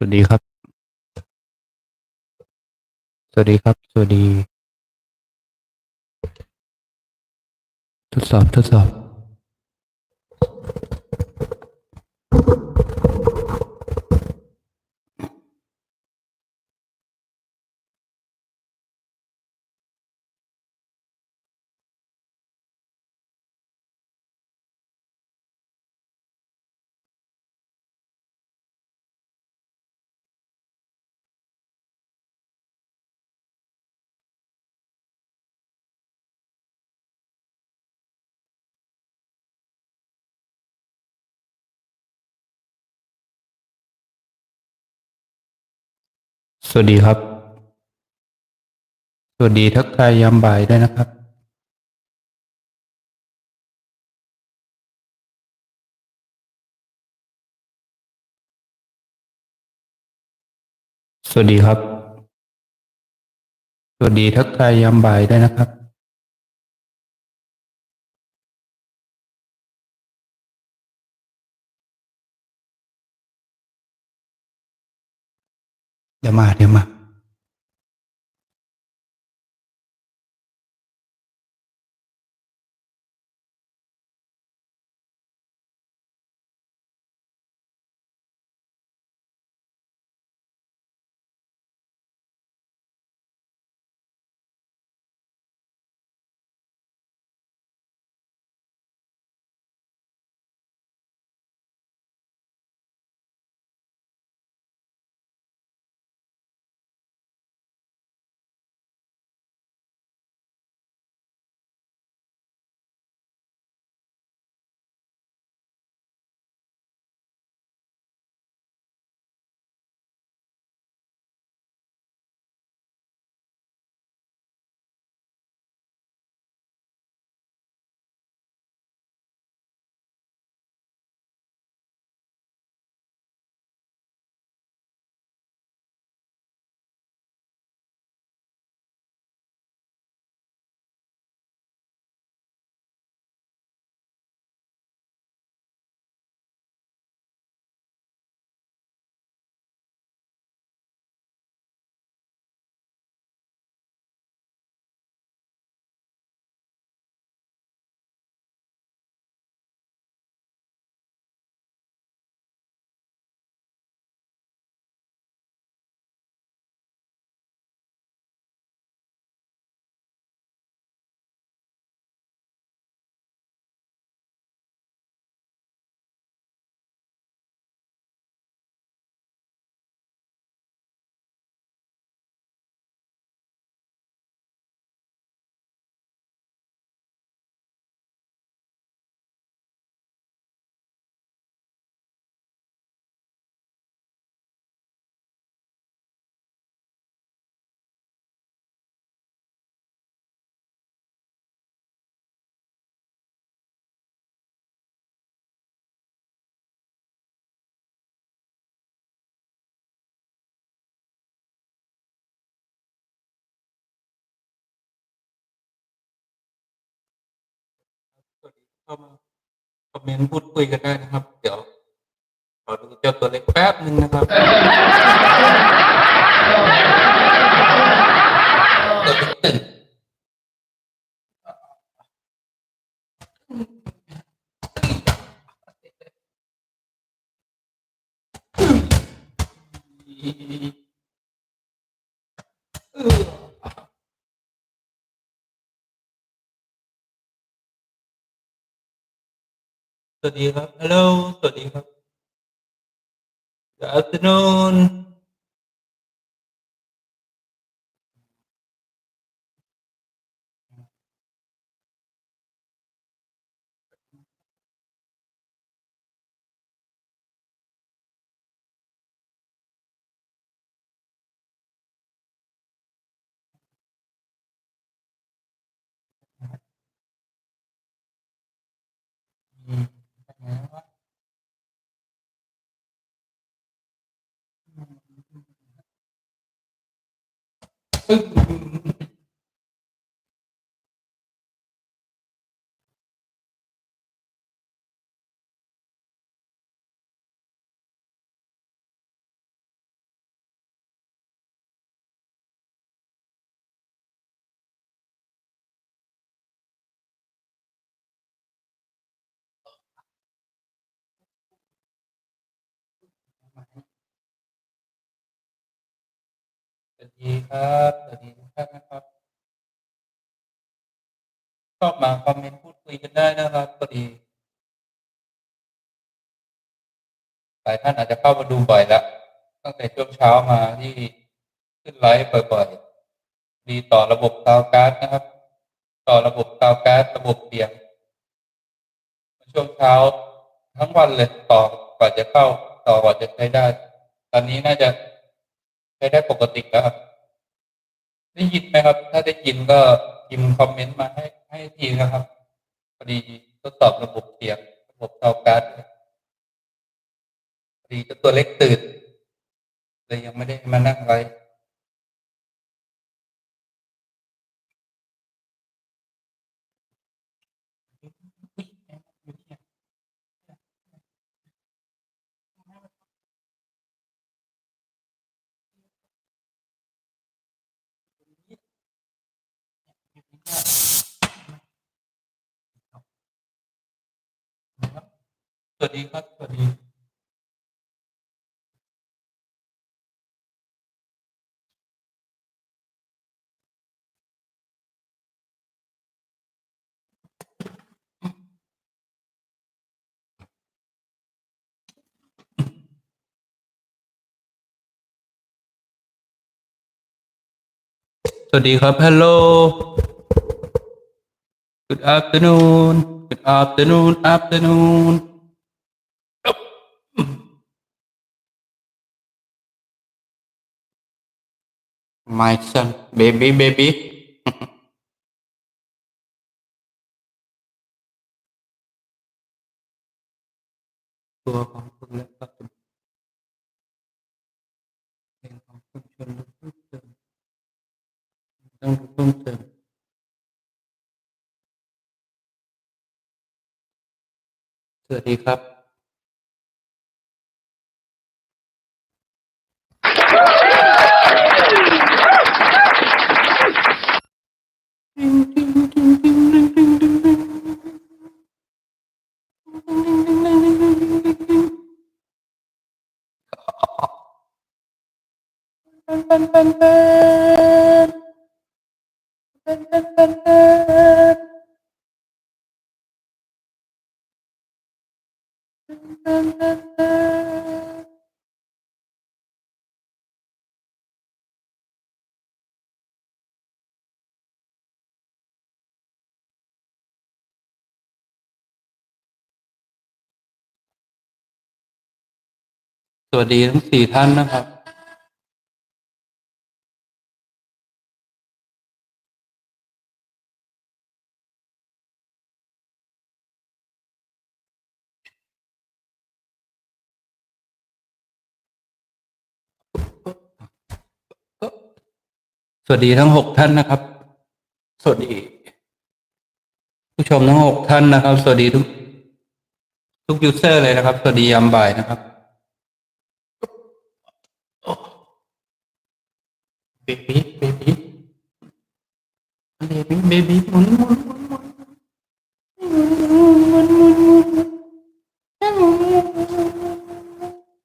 สวัสดีครับ สวัสดีครับ สวัสดี ทดสอบ ทดสอบ สวัสดีครับ สวัสดีทักทายยามบ่ายด้วยนะครับ สวัสดีครับ สวัสดีทักทายยามบ่ายด้วยนะครับ เดี๋ยวมา เดี๋ยวมา เข้ามาคอมเมนต์พูดคุยกันได้นะครับ เดี๋ยวขอดูเจ้าตัวเล็กแป๊บหนึ่งนะครับตัวเล็กตื่นส วัสดีครับ ฮัลโหล สวัสดีครับ Good afternoon สวัสดีครับสวัสดีทุกท่านนะครับชอบมาคอมเมนต์พูดคุยกันได้นะครับก็ดีหลายท่านอาจจะเข้ามาดูบ่อยแล้วตั้งแต่ช่วงเช้ามาที่ขึ้นไลฟ์บ่อยๆดีต่อระบบซาวกาสนะครับ ต่อระบบซาวกาสระบบเตียงช่วงเช้าทั้งวันเลยต่อกว่าจะเข้าต่อกว่าจะใช้ได้ ตอนนี้น่าจะ ใช้ได้ปกติแล้วครับ ได้ยินไหมครับ ถ้าได้ยินก็พิมพ์คอมเมนต์มาให้ให้ทีนะครับพอดีทดสอบระบบเสียงระบบเตาก๊าซพอดีจะตัวเล็กตื่นเลยยังไม่ได้มานั่งไว สวัสดีครับ สวัสดี สวัสดีครับ ฮัลโหล Good afternoon Good afternoon afternoon my son baby baby ตัวของคุณและปัจจุบันเพลงของคุณชวนรู้เพิ่มเติมต้องรู้เพิ่มเติมสวัสดีครับ สวัสดีทั้งสี่ท่านนะครับ สวัสดีทั้งหกท่านนะครับ สวัสดี ผู้ชมทั้งหกท่านนะครับ สวัสดีทุกทุกยูเซอร์เลยนะครับ สวัสดียามบ่ายนะครับเบบี้เบบี้เบบี้เบบี้หมุนหมุนหมุนหมุนหมุนหมุนหมุนหมุน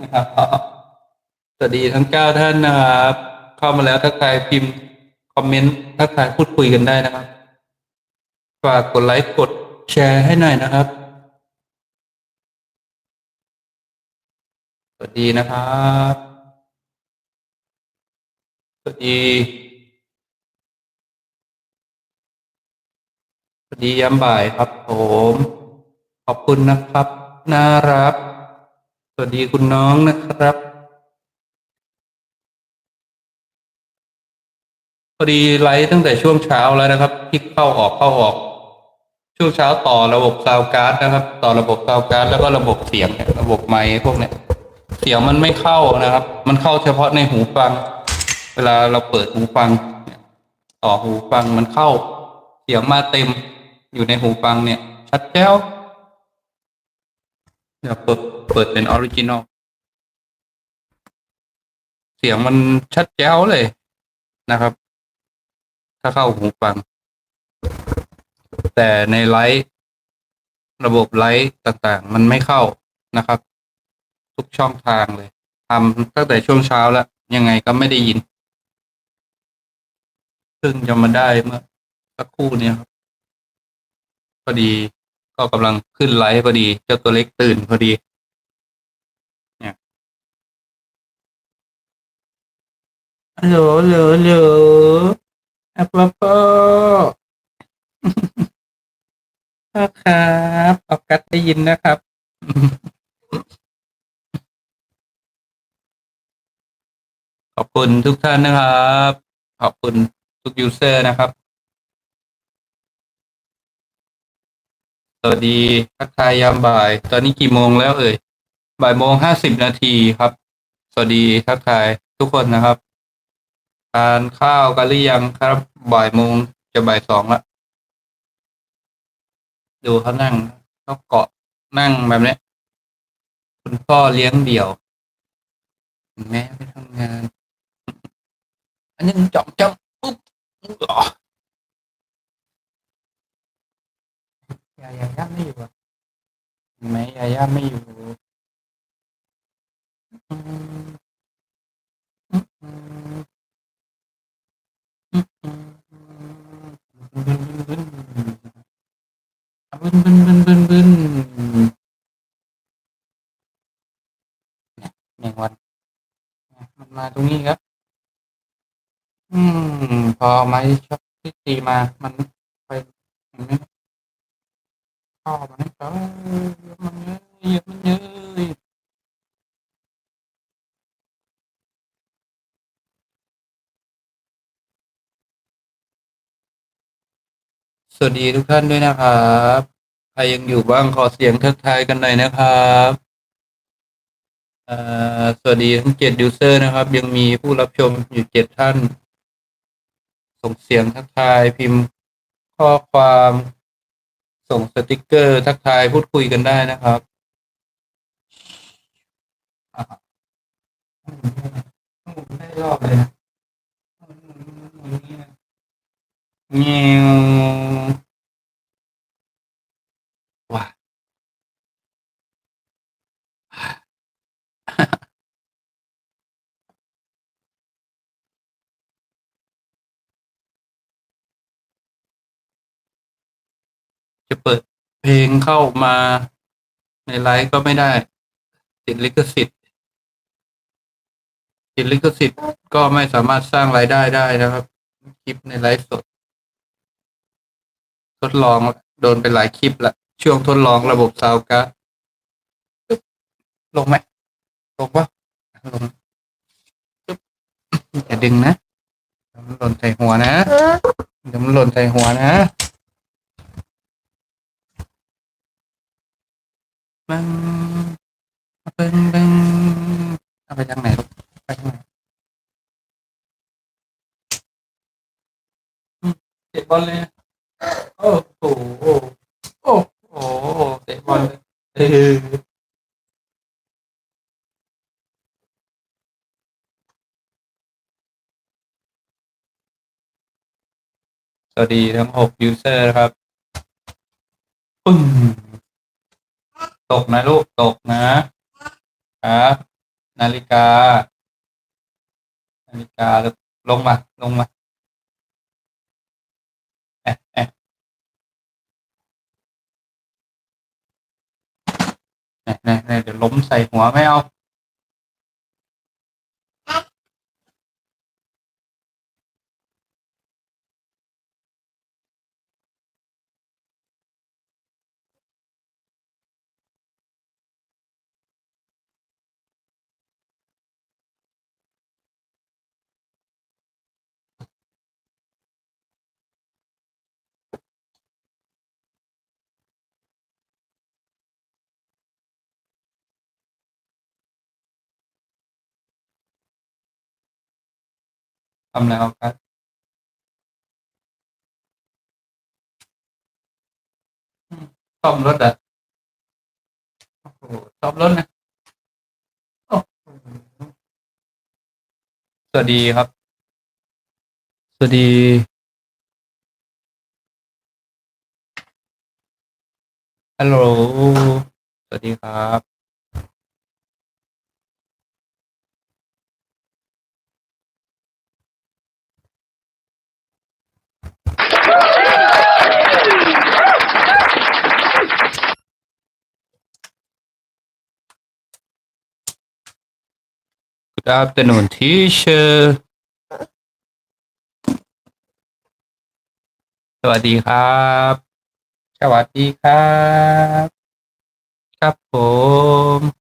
นะครับสวัสดีทั้งเก้าท่านนะครับ เข้ามาแล้วถ้าใครพิมพ์ คอมเมนต์ถ้าใครพูดคุยกันได้นะครับ ฝากกดไลค์กดแชร์ให้หน่อยนะครับ สวัสดีนะครับ สวัสดี สวัสดียามบ่ายครับผม ขอบคุณนะครับ น่ารัก สวัสดีคุณน้องนะครับ พอดีไลฟ์ตั้งแต่ช่วงเช้าแล้วนะครับคลิกเข้าออกเข้าออก ช่วงเช้าต่อระบบซาวด์การ์ดนะครับ ต่อระบบซาวด์การ์ดแล้วก็ระบบเสียงยระบบไมค์พวกเนี้ยเสียงมันไม่เข้านะครับ มันเข้าเฉพาะในหูฟัง เวลาเราเปิดหูฟัง ต่อหูฟังมันเข้า เสียงมาเต็มอยู่ในหูฟังเนี่ย ชัดแจ้วเดี๋ยวเปิดเปิดเป็นออริจินอลเสียงมันชัดแจ้วเลยนะครับ ถ้าเข้าหูฟัง แต่ในไลฟ์ระบบไลฟ์ต่างๆ มันไม่เข้านะครับ ทุกช่องทางเลยทำตั้งแต่ช่วงเช้าแล้ว ยังไงก็ไม่ได้ยินเพิ่งจะมาได้เมื่อสักครู่เนี้ยครับพอดีก็กำลังขึ้นไลฟ์พอดี เจ้าตัวเล็กตื่นพอดีเนี่ยฮัลโหลฮัลโหล ฮัลโหลอัปปะปอพ่อครับออกัสได้ยินนะครับ ขอบคุณทุกท่านนะครับ ขอบคุณทุกยูเซอร์นะครับ สวัสดีทักทายยามบ่าย ตอนนี้กี่โมงแล้วเอ่ย บ่ายโมงห้าสิบนาทีครับ สวัสดีทักทายทุกคนนะครับ ทานข้าวกันหรือยังครับ บ่ายโมงจะบ่ายสองละดูเขานั่งเขาเกาะนั่งแบบนี้คุณพ่อเลี้ยงเดี่ยว แม่ไปทำงาน อันนี้จ่องจ่องปุ๊บอ๋อยายาย่าไม่อยู่อะเห็นไหมยาย่าไม่อยู่ บึนบึนบึนบึนบึนหนึ่งวัน มันมาตรงนี้ครับ อืม พอไม้ช็อตที่ตีมา มันไปเห็นไหมข้อมันก็มันเยอะมันเยอะสวัสดีทุกท่านด้วยนะครับ ครยังอยู่บ้างขอเสียงทักทายกันหน่อยนะครับสวัสดีทั้งเจ็ดยูเซอร์นะครับ ยังมีผู้รับชมอยู่เจ็ดท่าน ส่งเสียงทักทายพิมพ์ข้อความ ส่งสติกเกอร์ ทักทายพูดคุยกันได้นะครับอะหมุนได้รอบเลยนะเงี้ยวว้า จะเปิดเพลงเข้ามาในไลฟ์ก็ไม่ได้ ติดลิขสิทธิ์ติดลิขสิทธิ์ก็ไม่สามารถสร้างรายได้ได้นะครับ คลิปในไลฟ์สด ทดลองโดนไปหลายคลิปละช่วงทดลองระบบซาวการ์ดลงไหมลงปะลงอย่าดึงนะมันหล่นใส่หัวนะเดี๋ยวมันหล่นใส่หัวนะ บึ้งบึ้งบึ้งเอาไปทางไหนลูกไปทางไหนเตะบอลเลยโอ้โหโอ้โหเตะบอลเลยเออสวัสดีทั้งหกยูเซอร์นะครับปึ้ง ตกนะลูกตกนะครับนาฬิกา นาฬิกาลงมาลงมาเอะแอะแน่แน่แน่เดี๋ยวล้มใส่หัวไม่เอาำแล้วครับซ่อมรถอะโอ้โหซ่อมรถนะสวัสดีครับ สวัสดี ฮัลโหล สวัสดีครับ Good afternoon, teacher. สวัสดีครับ สวัสดีครับ ครับผม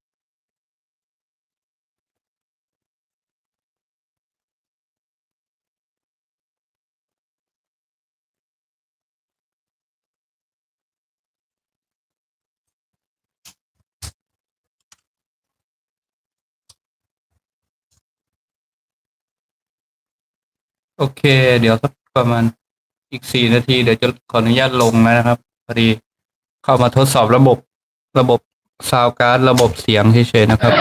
โอเค เดี๋ยวสักประมาณอีกสี่นาที เดี๋ยวจะขออนุญาตลงนะครับพอดีเข้ามาทดสอบระบบระบบซาวการ์ดระบบเสียงเฉยๆนะครับ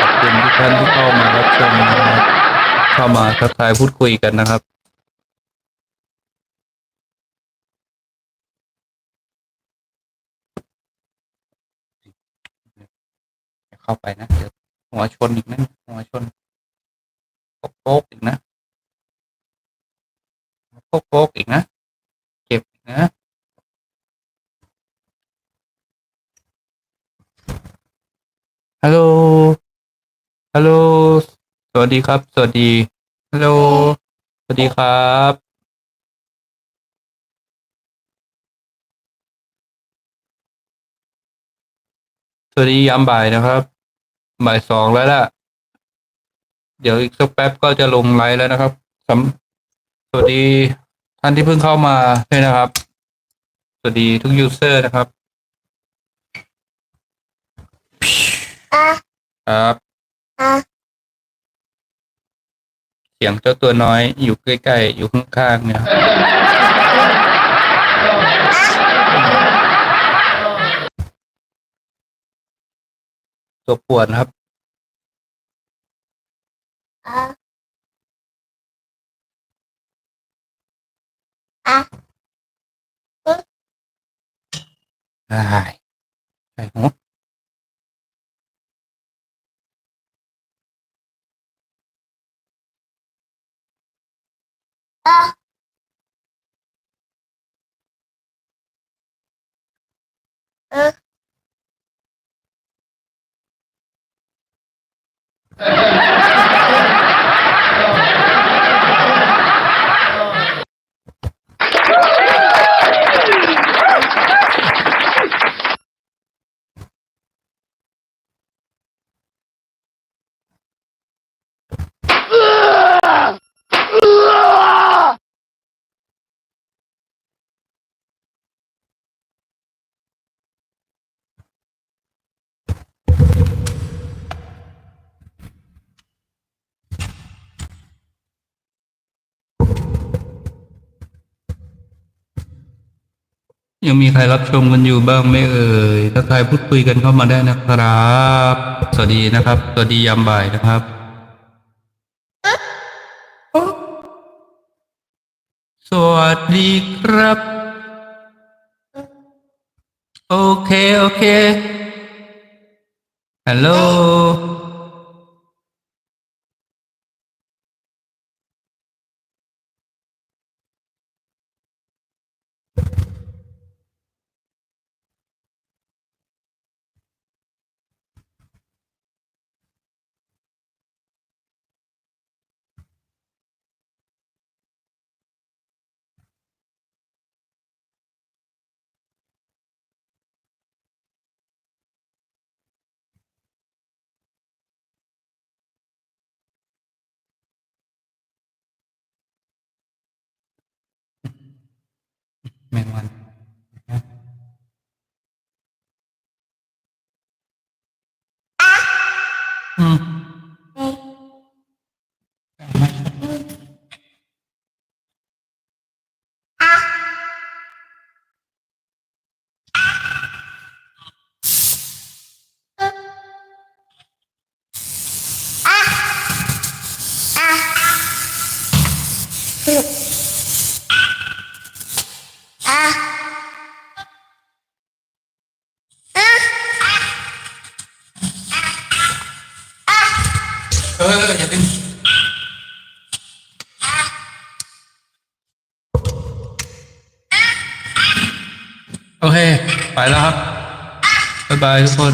ขอบคุณทุกท่านที่เข้ามารับชมนะครับเข้ามาทักทายพูดคุยกันนะครับเข้าไปนะเดี๋ยวหัวชนอีกนะหัวชนโป๊กๆอีกนะ โป๊กอีกนะเจ็บนะฮัลโหลฮัลโหลสวัสดีครับ สวัสดีฮัลโหลสวัสดีครับสวัสดียามบ่ายนะครับบ่ายสองแล้วล่ะ เดี๋ยวอีกสักแป๊บก็จะลงไลฟ์แล้วนะครับสำ วัสดีท่านที่เพิ่งเข้ามาด้วยนะครับ สวัสดีทุกยูเซอร์นะครับ ครับ เสียงเจ้าตัวน้อยอยู่ใกล้ๆ อยู่ข้างๆเนี่ยครับตัวปวดครับ ได้ใช่หัว ยังมีใครรับชมกันอยู่บ้างไหม่เอ่ยถ้าใครพูดคุยกันเข้ามาได้นะครับ สวัสดีนะครับ สวัสดียามบ่ายนะครับสวัสดีครับ โอเค โอเคฮัลโหล อื แล้วครับบ๊ายบายทุกคน